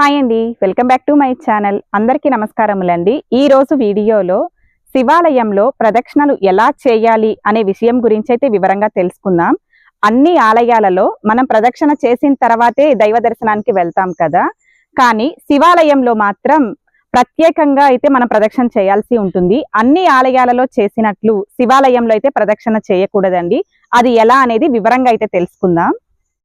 Hi అండి. Welcome back to my channel. అందరికీ నమస్కారములండి. ఈ రోజు వీడియోలో శివాలయంలో ప్రదక్షిణలు ఎలా చేయాలి అనే విషయం గురించి అయితే వివరంగా తెలుసుకుందాం. అన్ని ఆలయాలలో మనం ప్రదక్షిణ చేసిన తర్వాతే దైవ దర్శనానికి వెళ్తాం కదా. కానీ శివాలయంలో మాత్రం ప్రత్యేకంగా అయితే మనం ప్రదక్షిణ చేయాల్సి ఉంటుంది. అన్ని ఆలయాలలో చేసినట్లు శివాలయంలో అయితే ప్రదక్షిణ చేయకూడదండి. అది ఎలా అనేది వివరంగా అయితే తెలుసుకుందాం.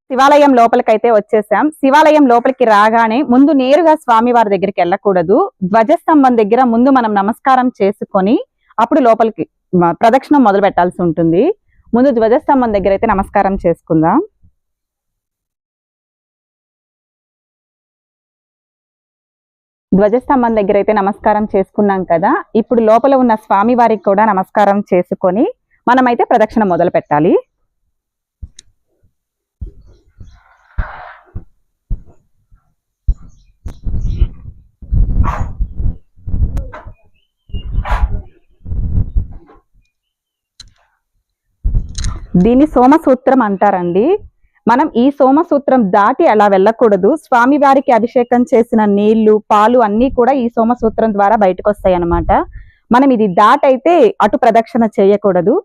శివాలయం లోపలికైతే వచ్చేసాం. శివాలయం లోపలికి రాగానే ముందు నేరుగా స్వామి వారి దగ్గరికి వెళ్ళకూడదు. ధ్వజస్తంభం దగ్గర ముందు మనం నమస్కారం చేసుకొని అప్పుడు లోపలికి ప్రదక్షిణం మొదలు పెట్టాల్సి ఉంటుంది. ముందు ధ్వజస్తంభం దగ్గర అయితే నమస్కారం చేసుకుందాం. ధ్వజస్తంభం దగ్గర అయితే నమస్కారం చేసుకున్నాం కదా. ఇప్పుడు లోపల ఉన్న స్వామి వారికి కూడా నమస్కారం చేసుకొని మనమైతే ప్రదక్షిణ మొదలు పెట్టాలి. దీన్ని సోమసూత్రం అంటారండి. మనం ఈ సోమసూత్రం దాటి అలా వెళ్ళకూడదు. స్వామి వారికి అభిషేకం చేసిన నీళ్ళు పాలు అన్ని కూడా ఈ సోమసూత్రం ద్వారా బయటకు వస్తాయి అన్నమాట మనం ఇది దాటైతే అటు ప్రదక్షిణ చేయకూడదు.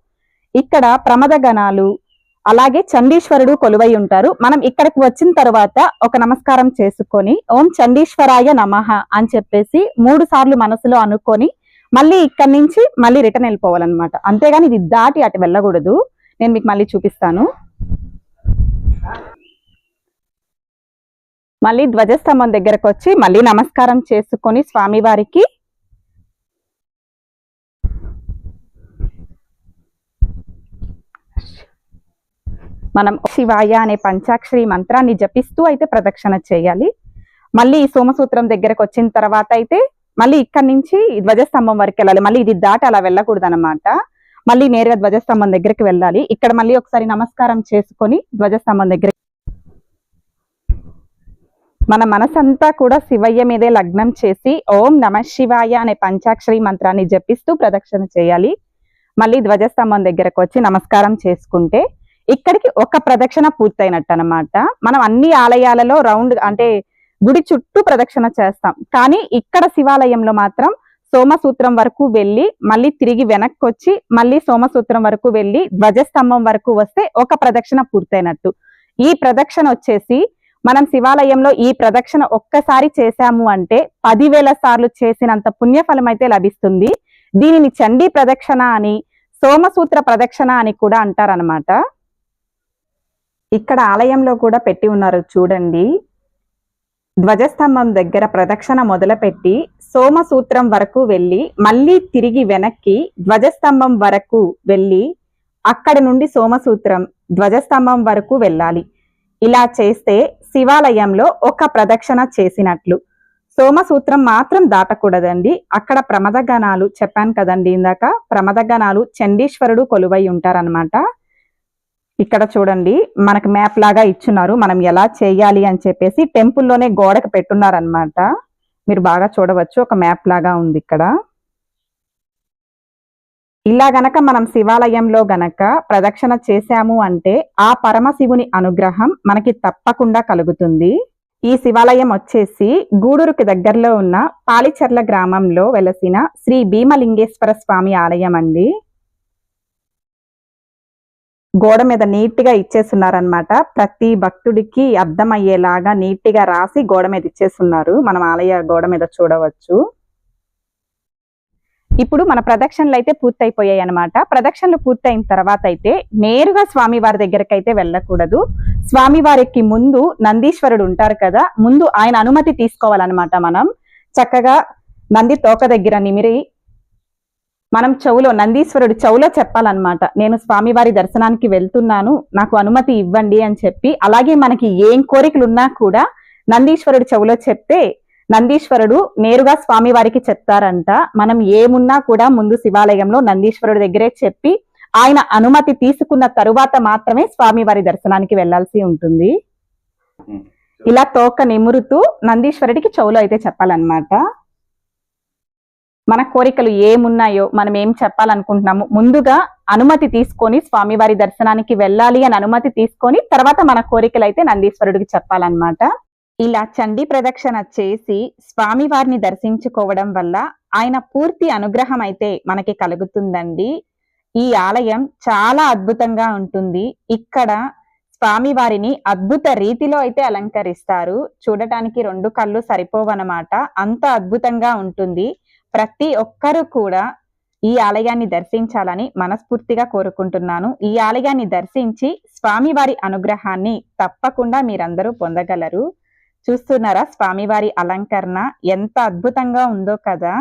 ఇక్కడ ప్రమద గణాలు అలాగే చండీశ్వరుడు కొలువై ఉంటారు. మనం ఇక్కడికి వచ్చిన తర్వాత ఒక నమస్కారం చేసుకొని ఓం చండీశ్వరాయ నమః అని చెప్పేసి మూడు సార్లు మనసులో అనుకొని మళ్ళీ ఇక్కడి నుంచి మళ్ళీ రిటర్న్ వెళ్ళిపోవాలన్నమాట. అంతేగాని ఇది దాటి అటు వెళ్ళకూడదు. నేను మీకు మళ్ళీ చూపిస్తాను. మళ్ళీ ధ్వజస్తంభం దగ్గరకు వచ్చి మళ్ళీ నమస్కారం చేసుకొని స్వామివారికి మనం శివాయ అనే పంచాక్షరి మంత్రాన్ని జపిస్తూ అయితే ప్రదక్షిణ చేయాలి. మళ్ళీ ఈ సోమసూత్రం దగ్గరకు వచ్చిన తర్వాత అయితే మళ్ళీ ఇక్కడి నుంచి ధ్వజస్తంభం వరకు వెళ్ళాలి. మళ్ళీ ఇది దాటి అలా వెళ్ళకూడదు అనమాట మళ్ళీ నేరుగా ధ్వజస్తంభం దగ్గరికి వెళ్ళాలి. ఇక్కడ మళ్ళీ ఒకసారి నమస్కారం చేసుకొని ధ్వజస్తంభం దగ్గర మన మనసంతా కూడా శివయ్య మీదే లగ్నం చేసి ఓం నమ శివాయ అనే పంచాక్షరి మంత్రాన్ని జపిస్తూ ప్రదక్షిణ చేయాలి. మళ్ళీ ధ్వజస్తంభం దగ్గరకు వచ్చి నమస్కారం చేసుకుంటే ఇక్కడికి ఒక ప్రదక్షిణ పూర్తయినట్టు అనమాట మనం అన్ని ఆలయాలలో రౌండ్ అంటే గుడి చుట్టూ ప్రదక్షిణ చేస్తాం. కానీ ఇక్కడ శివాలయంలో మాత్రం సోమసూత్రం వరకు వెళ్ళి మళ్ళీ తిరిగి వెనక్కి వచ్చి మళ్ళీ సోమసూత్రం వరకు వెళ్ళి ధ్వజస్తంభం వరకు వస్తే ఒక ప్రదక్షిణ పూర్తయినట్టు. ఈ ప్రదక్షిణ వచ్చేసి మనం శివాలయంలో ఈ ప్రదక్షిణ ఒక్కసారి చేశాము అంటే పదివేల సార్లు చేసినంత పుణ్యఫలం అయితే లభిస్తుంది. దీనిని చండీ ప్రదక్షిణ అని సోమసూత్ర ప్రదక్షిణ అని కూడా అంటారనమాట ఇక్కడ ఆలయంలో కూడా పెట్టి ఉన్నారు చూడండి. ధ్వజస్తంభం దగ్గర ప్రదక్షిణ మొదలుపెట్టి సోమసూత్రం వరకు వెళ్ళి మళ్ళీ తిరిగి వెనక్కి ధ్వజస్తంభం వరకు వెళ్ళి అక్కడ నుండి సోమసూత్రం ధ్వజస్తంభం వరకు వెళ్ళాలి. ఇలా చేస్తే శివాలయంలో ఒక ప్రదక్షిణ చేసినట్లు. సోమసూత్రం మాత్రం దాటకూడదండి. అక్కడ ప్రమదగణాలు చెప్పాను కదండి ఇందాక. ప్రమదగణాలు చండీశ్వరుడు కొలువై ఉంటారనమాట ఇక్కడ చూడండి మనకు మ్యాప్ లాగా ఇచ్చున్నారు. మనం ఎలా చేయాలి అని చెప్పేసి టెంపుల్లోనే గోడకు పెట్టున్నారనమాట మీరు బాగా చూడవచ్చు ఒక మ్యాప్ లాగా ఉంది ఇక్కడ. ఇలా గనక మనం శివాలయంలో గనక ప్రదక్షిణ చేశాము అంటే ఆ పరమశివుని అనుగ్రహం మనకి తప్పకుండా కలుగుతుంది. ఈ శివాలయం వచ్చేసి గూడూరుకి దగ్గరలో ఉన్న పాలిచర్ల గ్రామంలో వెలసిన శ్రీ భీమలింగేశ్వర స్వామి ఆలయం అండి. గోడ మీద నీట్గా ఇచ్చేస్తున్నారనమాట ప్రతి భక్తుడికి అర్థమయ్యేలాగా నీట్గా రాసి గోడ మీద ఇచ్చేస్తున్నారు. మనం ఆలయ గోడ మీద చూడవచ్చు. ఇప్పుడు మన ప్రదక్షిణలు అయితే పూర్తయిపోయాయి అనమాట ప్రదక్షిణలు పూర్తయిన తర్వాత అయితే నేరుగా స్వామి వారి దగ్గరికి అయితే వెళ్ళకూడదు. స్వామి వారికి ముందు నందీశ్వరుడు ఉంటారు కదా ముందు ఆయన అనుమతి తీసుకోవాలన్నమాట మనం. చక్కగా నంది తోక దగ్గర నిమిరి మనం చెవులో నందీశ్వరుడు చెవులో చెప్పాలన్నమాట. నేను స్వామివారి దర్శనానికి వెళ్తున్నాను నాకు అనుమతి ఇవ్వండి అని చెప్పి అలాగే మనకి ఏం కోరికలు ఉన్నా కూడా నందీశ్వరుడు చెవులో చెప్తే నందీశ్వరుడు నేరుగా స్వామివారికి చెప్తారంట. మనం ఏమున్నా కూడా ముందు శివాలయంలో నందీశ్వరుడు దగ్గరే చెప్పి ఆయన అనుమతి తీసుకున్న తరువాత మాత్రమే స్వామివారి దర్శనానికి వెళ్ళాల్సి ఉంటుంది. ఇలా తోక నిమురుతూ నందీశ్వరుడికి చెవులో అయితే చెప్పాలన్నమాట. మన కోరికలు ఏమున్నాయో మనం ఏం చెప్పాలనుకుంటున్నాము ముందుగా అనుమతి తీసుకొని స్వామివారి దర్శనానికి వెళ్ళాలి అని అనుమతి తీసుకొని తర్వాత మన కోరికలు అయితే నందీశ్వరుడికి చెప్పాలన్నమాట. ఇలా చండీ ప్రదక్షిణ చేసి స్వామివారిని దర్శించుకోవడం వల్ల ఆయన పూర్తి అనుగ్రహం అయితే మనకి కలుగుతుందండి. ఈ ఆలయం చాలా అద్భుతంగా ఉంటుంది. ఇక్కడ స్వామివారిని అద్భుత రీతిలో అయితే అలంకరిస్తారు. చూడటానికి రెండు కళ్ళు సరిపోవన్నమాట. అంత అద్భుతంగా ఉంటుంది. ప్రతి ఒక్కరూ కూడా ఈ ఆలయాన్ని దర్శించాలని మనస్ఫూర్తిగా కోరుకుంటున్నాను. ఈ ఆలయాన్ని దర్శించి స్వామివారి అనుగ్రహాన్ని తప్పకుండా మీరందరూ పొందగలరు. చూస్తున్నారా స్వామివారి అలంకరణ ఎంత అద్భుతంగా ఉందో కదా.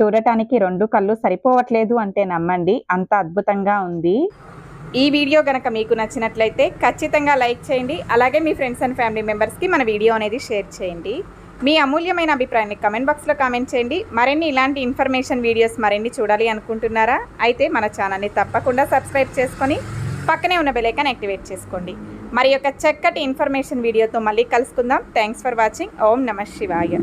చూడటానికి రెండు కళ్ళు సరిపోవట్లేదు అంటే నమ్మండి అంత అద్భుతంగా ఉంది. ఈ వీడియో కనుక మీకు నచ్చినట్లయితే ఖచ్చితంగా లైక్ చేయండి. అలాగే మీ ఫ్రెండ్స్ అండ్ ఫ్యామిలీ మెంబర్స్కి మన వీడియో అనేది షేర్ చేయండి. మీ అమూల్యమైన అభిప్రాయాన్ని కమెంట్ బాక్స్లో కామెంట్ చేయండి. మరిన్ని ఇలాంటి ఇన్ఫర్మేషన్ వీడియోస్ మరిన్ని చూడాలి అనుకుంటున్నారా? అయితే మన ఛానల్ని తప్పకుండా సబ్స్క్రైబ్ చేసుకొని పక్కనే ఉన్న బెలైకాన్ యాక్టివేట్ చేసుకోండి. మరి యొక్క చక్కటి ఇన్ఫర్మేషన్ వీడియోతో మళ్ళీ కలుసుకుందాం. థ్యాంక్స్ ఫర్ వాచింగ్ ఓం నమ శివాయ.